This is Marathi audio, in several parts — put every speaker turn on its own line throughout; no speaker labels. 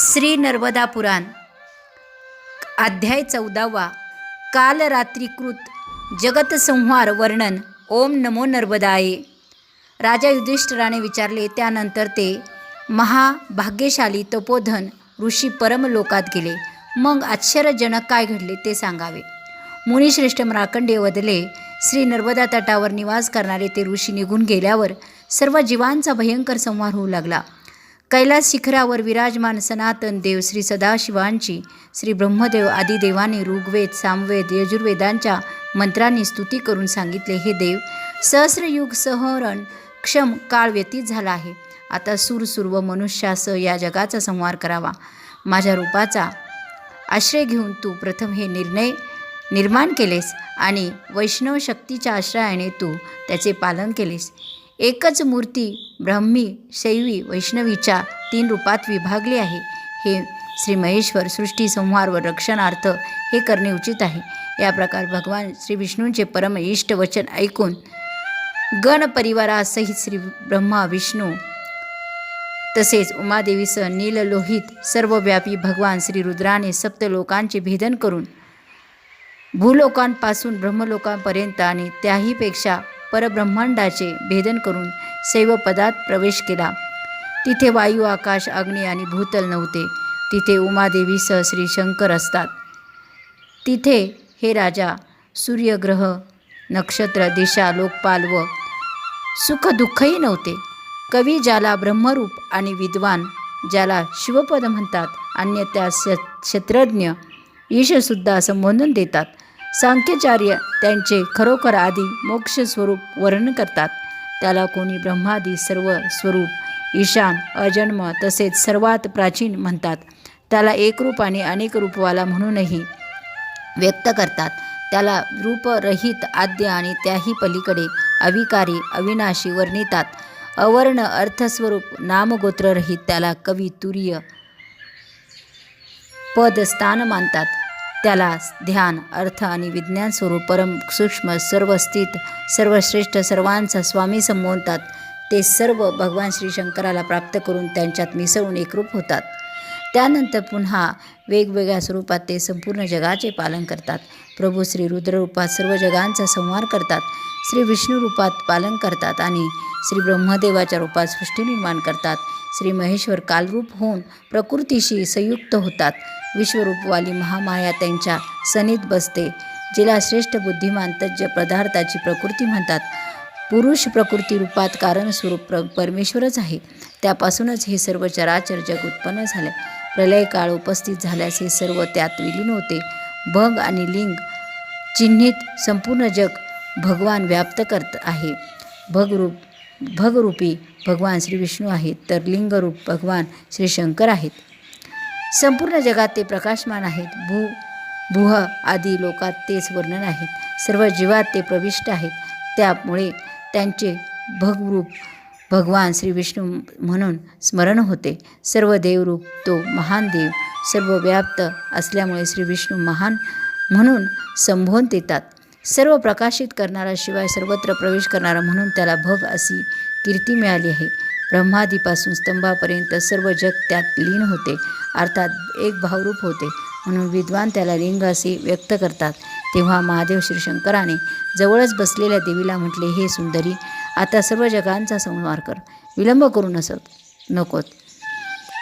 श्री नर्मदा पुराण. अध्याय चौदावा. काल रात्रीकृत जगतसंहार वर्णन. ओम नमो नर्मदाये. राजा युधिष्ठिराने विचारले त्यानंतर ते महाभाग्यशाली तपोधन ऋषी परमलोकात गेले. मग आश्चर्यजनक काय घडले ते सांगावे. मुनिश्रेष्ठ मार्कंडेय वदले श्री नर्मदा तटावर निवास करणारे ते ऋषी निघून गेल्यावर सर्व जीवांचा भयंकर संहार होऊ लागला. कैलास शिखरावर विराजमान सनातन देव श्री सदाशिवांची श्री ब्रह्मदेव आदिदेवाने ऋग्वेद सामवेद यजुर्वेदांच्या मंत्रांनी स्तुती करून सांगितले हे देव सहस्रयुग सहरण क्षम काळ व्यतीत झाला आहे. आता सुरसुर्व मनुष्यासह या जगाचा संहार करावा. माझ्या रूपाचा आश्रय घेऊन तू प्रथम हे निर्णय निर्माण केलेस आणि वैष्णव शक्तीच्या आश्रयाने तू त्याचे पालन केलेस. एकच मूर्ती ब्राह्मी शैवी वैष्णवीच्या तीन रूपात विभागली आहे. हे श्री महेश्वर सृष्टी संहार व रक्षणार्थ हे करणे उचित आहे. या प्रकार भगवान श्री विष्णूंचे परम इष्ट वचन ऐकून गण परिवारासहित श्री ब्रह्मा विष्णू तसेच उमादेवीसह नीललोहित सर्वव्यापी भगवान श्री रुद्राने सप्त लोकांचे भेदन करून भूलोकांपासून ब्रह्मलोकांपर्यंत आणि त्याहीपेक्षा परब्रह्मांडाचे भेदन करून शैवपदात प्रवेश केला. तिथे वायू आकाश अग्नी आणि भूतल नव्हते. तिथे उमादेवीसह श्री शंकर असतात. तिथे हे राजा सूर्यग्रह नक्षत्र दिशा लोकपाल व सुखदुःखही नव्हते. कवी ज्याला ब्रह्मरूप आणि विद्वान ज्याला शिवपद म्हणतात अन्य श क्षेत्रज्ञ ईशसुद्धा संबोधन देतात. सांख्याचार्य त्यांचे खरोखर आदी मोक्ष स्वरूप वर्णन करतात. त्याला कोणी ब्रह्मादी सर्व स्वरूप ईशान अजन्म तसेच सर्वात प्राचीन म्हणतात. त्याला एकरूप आणि अनेक रूपवाला म्हणूनही व्यक्त करतात. त्याला रूपरहित आद्य आणि त्याही पलीकडे अविकारी अविनाशी वर्णितात. अवर्ण अर्थस्वरूप नामगोत्ररहित त्याला कवी तुर्य पद स्थान मानतात. त्याला ध्यान अर्थ आणि विज्ञान स्वरूप परम सूक्ष्म सर्वस्थित सर्वश्रेष्ठ सर्वांचा स्वामी संबोधतात. ते सर्व भगवान श्री शंकराला प्राप्त करून त्यांच्यात मिसळून एकरूप होतात. त्यानंतर पुन्हा वेगवेगळ्या स्वरूपात ते संपूर्ण जगाचे पालन करतात. प्रभू श्री रुद्ररूपात सर्व जगांचा संहार करतात. श्री विष्णू रूपात पालन करतात आणि श्री ब्रह्मदेवाच्या रूपात सृष्टी निर्माण करतात. श्री महेश्वर कालरूप होऊन प्रकृतीशी संयुक्त होतात. विश्वरूपवाली महामाया त्यांच्या सनीत बसते. जिला श्रेष्ठ बुद्धिमान तज्ज पदार्थाची प्रकृती म्हणतात. पुरुष प्रकृती रूपात कारणस्वरूप प्र परमेश्वरच आहे. त्यापासूनच हे सर्व चराचर जग उत्पन्न झाले. प्रलय काळ उपस्थित झाल्यास हे सर्व त्यात विलीन होते. भग आणि लिंग चिन्हित संपूर्ण जग भगवान व्याप्त करत आहे. भगरूप भगरूपी भगवान श्री विष्णू आहेत तर लिंगरूप भगवान श्री शंकर आहेत. संपूर्ण जगात ते प्रकाशमान आहेत. भू भुह आदी लोकात तेच वर्णन आहेत. सर्व जीवात ते प्रविष्ट आहेत. त्यामुळे त्यांचे भगरूप भगवान श्री विष्णू म्हणून स्मरण होते. सर्व देवरूप तो महान देव सर्व व्याप्त असल्यामुळे श्री विष्णू महान म्हणून संबोधन देतात. सर्व प्रकाशित करणारा शिवाय सर्वत्र प्रवेश करणारा म्हणून त्याला भग अशी कीर्ती मिळाली आहे. ब्रह्मादीपासून स्तंभापर्यंत सर्व जग त्यात लीन होते अर्थात एक भावरूप होते. म्हणून विद्वान त्याला लिंग असे व्यक्त करतात. तेव्हा महादेव श्रीशंकराने जवळच बसलेल्या देवीला म्हटले हे सुंदरी आता सर्व जगांचा संहार कर. विलंब करू नसत नकोत.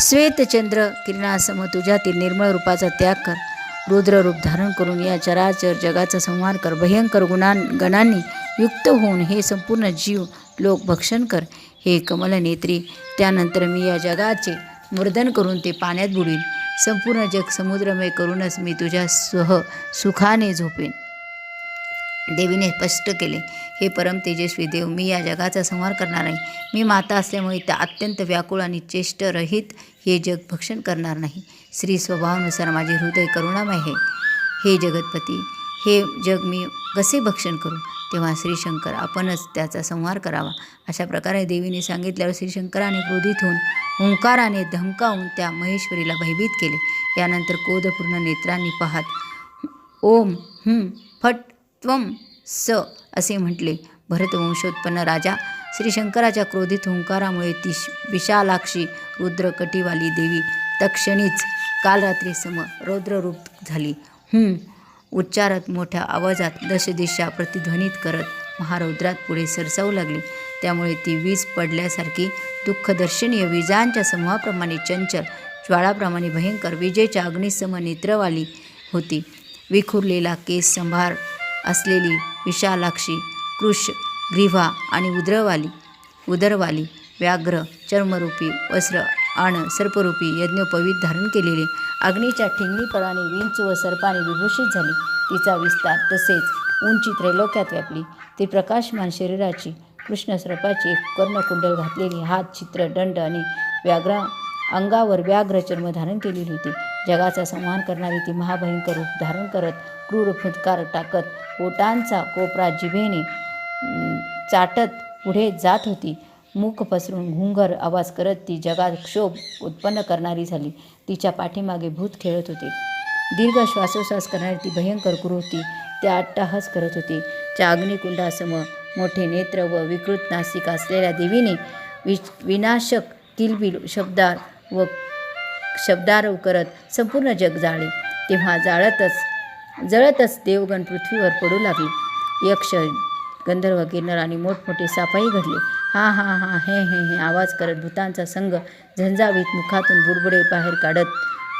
श्वेतचंद्र किरणासम तुझ्यातील निर्मळ रूपाचा त्याग कर. रुद्र रूप धारण करून या चराचर जगाचा संहार कर. भयंकर गुणां गणांनी युक्त होऊन हे संपूर्ण जीव लोक भक्षण कर. हे कमलनेत्री त्यानंतर मी या जगाचे मर्दन करून ते पाण्यात बुडीन. संपूर्ण जग समुद्रमय करूनच मी तुझ्या सह सुखाने झोपेन. देवीने स्पष्ट केले. हे परम तेजस्वी देव मी या जगाचा संहार करणार नाही. मी माता असल्यामुळे त्या अत्यंत व्याकुळ आणि चेष्टरहित हे जग भक्षण करणार नाही. श्री स्वभावानुसार माझे हृदय करुणामय आहे. हे जगतपती हे जग मी कसे भक्षण करू? तेव्हा श्रीशंकर आपणच त्याचा संहार करावा. अशा प्रकारे देवीने सांगितल्यावर श्रीशंकराने क्रोधित होऊन ओंकाराने धमकावून त्या महेश्वरीला भयभीत केले. यानंतर क्रोधपूर्ण नेत्रांनी पाहत ओम हुं फट त्वम स असे म्हटले. भरतवंशोत्पन्न राजा श्री शंकराच्या क्रोधित हुंकारामुळे ती विशालाक्षी रुद्र कटीवाली देवी तक्षणीच काल रात्री सम रौद्ररूप झाली. हूं उच्चारत मोठ्या आवाजात दशदिशा प्रतिध्वनित करत महारौद्रात पुढे सरसावू लागली. त्यामुळे ती वीज पडल्यासारखी दुःखदर्शनीय विजांच्या समूहाप्रमाणे चंचल ज्वाळाप्रमाणे भयंकर विजेच्या अग्निसम नेत्रवाली होती. विखुरलेला केस संभार असलेली विशालाक्षी कृश ग्रीव्हा आणि उद्रवाली उदरवाली व्याघ्र चर्मरूपी वस्त्र आण सर्परूपी यज्ञोपवीत धारण केलेले. अग्नीच्या ठिंगणीपराने विंच व सर्पाने विभूषित झाली. तिचा विस्तार तसेच उंची त्रैलोक्यात व्यापली. ती प्रकाशमान शरीराची कृष्ण सर्पाची एक कर्णकुंडल घातलेली. हात चित्र दंड आणि व्याघ्रा अंगावर व्याघ्र चर्म धारण केलेली होती. जगाचा संहार करणारी ती महाभयंकर रूप धारण करत क्रूर फुटकार टाकत ओटांचा कोपरा जिभेने चाटत पुढे जात होती. मुख पसरून घुंगर आवाज करत ती जगात क्षोभ उत्पन्न करणारी झाली. तिच्या पाठीमागे भूत खेळत होते. दीर्घ श्वासोश्वास करणारी ती भयंकर क्रूर होती त्या अट्टाहस करत होती. त्या अग्निकुंडासम मोठे नेत्र व विकृत नासिक असलेल्या देवीने वि विनाशक किलबिल शब्दात व शब्दारव करत संपूर्ण जग जाळे. तेव्हा जाळतच जळतच देवगण पृथ्वीवर पडू लागले. यक्ष गंधर्व किन्नर आणि मोठमोठे सापाई घडले. हा हा हा हे हे हे आवाज करत भूतांचा संघ झंझावीत मुखातून बुडबुडे बाहेर काढत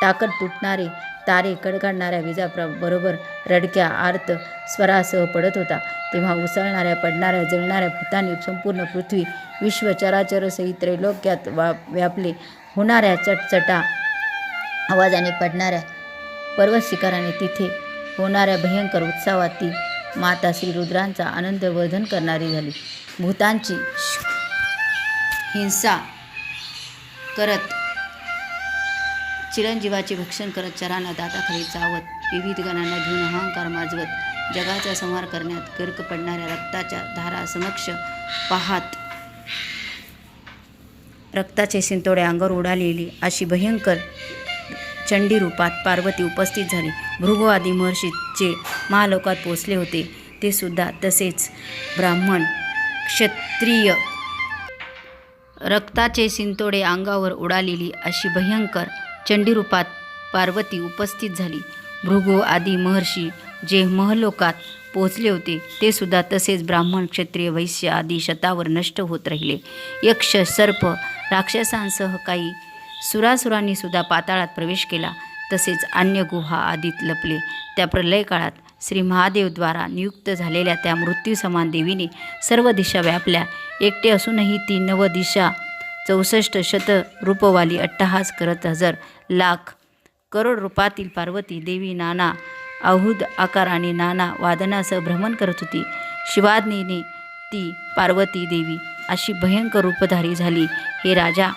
टाकत तुटणारे तारे कडकाडणाऱ्या विजाप्रा बरोबर रडक्या आर्त स्वरासह पडत होता. तेव्हा उसळणाऱ्या पडणाऱ्या जळणाऱ्या भूतांनी संपूर्ण पृथ्वी विश्व चराचरसहित त्रैलोक्यात वा व्यापले. होणाऱ्या चटचटा आवाजाने पडणाऱ्या पर्वत शिखराने तिथे होणाऱ्या भयंकर उत्सवात ती माता श्री रुद्रांचा आनंद वर्धन करणारी झाली. भूतांची हिंसा करत चिरंजीवाचे भक्षण करत चरांना दाताखाली चावत विविध गणांना घेऊन अहंकार माजवत जगाचा संहार करण्यात गर्क पडणाऱ्या रक्ताच्या धारा समक्ष पाहात रक्ताचे शिंतोडे अंगावर उडालेली अशी भयंकर चंडी रूपात पार्वती उपस्थित झाली. भृगू आदी महर्षी जे महालोकात पोचले होते. ते सुद्धा तसेच ब्राह्मण क्षत्रिय रक्ताचे शिंतोडे अंगावर उडालेली अशी भयंकर चंडीरूपात पार्वती उपस्थित झाली. भृगू आदी महर्षी जे महलोकात पोहोचले होते ते सुद्धा तसेच ब्राह्मण क्षत्रिय वैश्य आदी शतावर नष्ट होत राहिले. यक्ष सर्प राक्षसांसह काही सुरासुरांनी सुद्धा पाताळात प्रवेश केला. तसेच अन्य गुहा आदीत लपले. त्या प्रलय काळात श्री महादेवद्वारा नियुक्त झालेल्या त्या मृत्यू समान देवीने सर्व दिशा व्यापल्या. एकटे असूनही ती नव दिशा चौसष्ट शत रूपवाली अट्टहास करत हजर. लाख करोड रूपातील पार्वती देवी नाना अहुद आकार आणि नाना वादनासह भ्रमण करत होती. शिवाज्ञेने ती पार्वती देवी अशी भयंकर रूपधारी झाली. हे राजा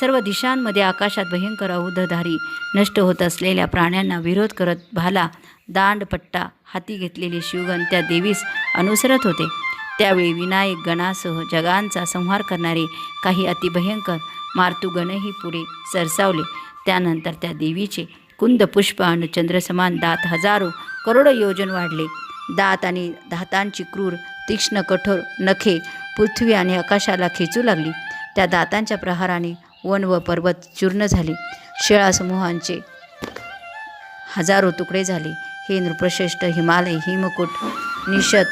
सर्व दिशांमध्ये आकाशात भयंकर अहुदधारी नष्ट होत असलेल्या प्राण्यांना विरोध करत भाला दांडपट्टा हाती घेतलेले शिवगण त्या देवीस अनुसरत होते. त्यावेळी विनायक गणासह जगांचा संहार करणारे काही अतिभयंकर मार्तुगणही पुढे सरसावले. त्यानंतर त्या देवीचे कुंद पुष्प आणि चंद्रसमान दात हजारो करोडो योजन वाढले. दात आणि दातांची क्रूर तीक्ष्ण कठोर नखे पृथ्वी आणि आकाशाला खेचू लागली. त्या दातांच्या प्रहाराने वन व पर्वत चूर्ण झाले. शेळासमूहांचे हजारो तुकडे झाले. हे नृप्रश्रेष्ठ हिमालय हिमकुट निषद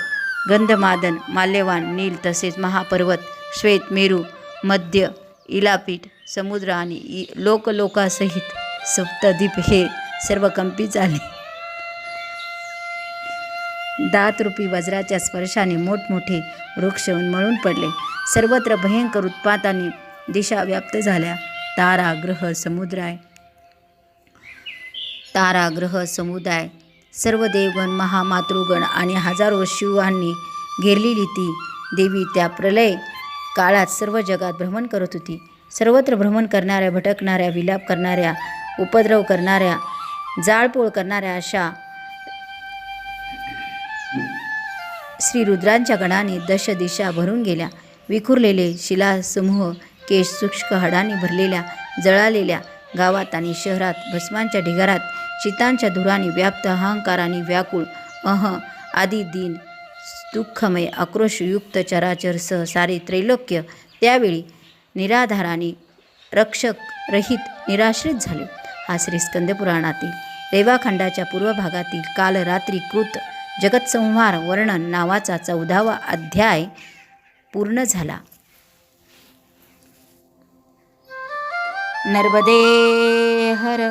गंधमादन माल्यवान नील तसेच महापर्वत श्वेत मेरू मध्य इलापीठ समुद्र आणि इ लोकलोकासहित सप्तदीप हे सर्व कंपित झाले. दातरूपी वज्राच्या स्पर्शाने मोठमोठे वृक्ष उन्मळून पडले. सर्वत्र भयंकर उत्पाताने दिशा व्याप्त झाल्या. तारा ग्रह समुद्राय. तारा ग्रह समुदाय. सर्व देवगण महामातृगण आणि हजारो शिवांनी घेरलेली ती देवी त्या प्रलय काळात सर्व जगात भ्रमण करत होती. सर्वत्र भ्रमण करणाऱ्या भटकणाऱ्या विलाप करणाऱ्या उपद्रव करणाऱ्या जाळपोळ करणाऱ्या अशा श्री रुद्रांच्या गणाने दश दिशा भरून गेल्या. विखुरलेले शिलासमूह केश सूक्ष्म हाडांनी भरलेल्या जळालेल्या गावात आणि शहरात भस्मांच्या ढिगारात चितांच्या धुराने व्याप्त अहंकाराने व्याकुळ अह आदी दिन दुःखमय आक्रोशयुक्त चराचरसह सारे त्रैलोक्य त्यावेळी निराधाराने रक्षक रहित निराश्रित झाले. हा श्री स्कंदपुराणातील रेवाखंडाच्या पूर्व भागातील काल रात्री कृत जगतसंहार वर्णन नावाचा चौदावा अध्याय पूर्ण झाला. नर्मदे हर